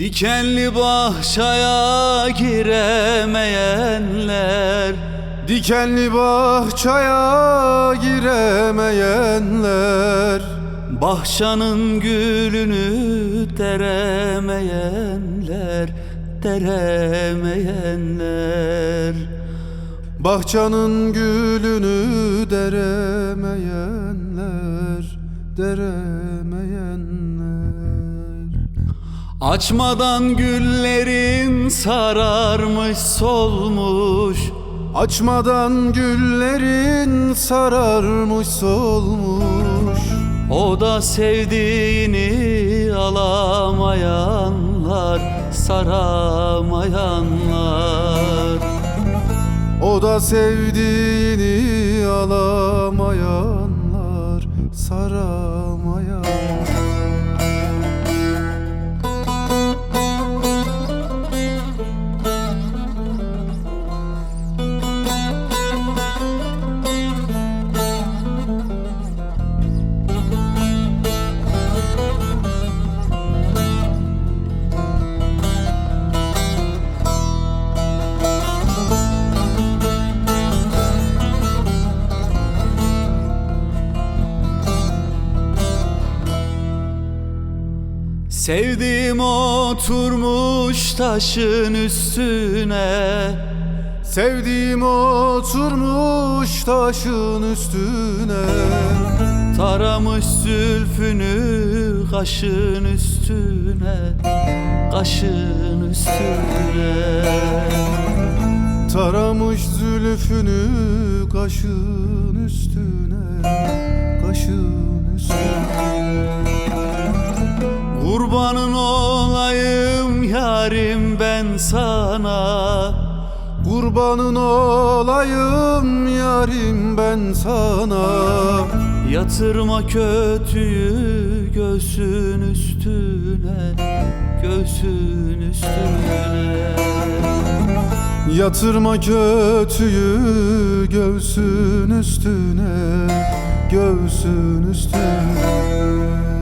Dikenli bahçaya giremeyenler. Dikenli bahçaya giremeyenler. Bahçanın gülünü deremeyenler Deremeyenler Bahçanın gülünü deremeyenler Deremeyenler Açmadan güllerin sararmış solmuş. Açmadan güllerin sararmış solmuş. O da sevdiğini alamayanlar Saramayanlar. O da sevdiğini Sevdiğim oturmuş taşın üstüne. Sevdiğim oturmuş taşın üstüne. Taramış zülfünü kaşın üstüne. Kaşın üstüne. Taramış zülfünü kaşın üstüne olayım yarim ben sana. Kurbanın olayım yarim ben sana. Yatırma kötüyü göğsün üstüne Göğsün üstüne. Yatırma kötüyü göğsün üstüne Göğsün üstüne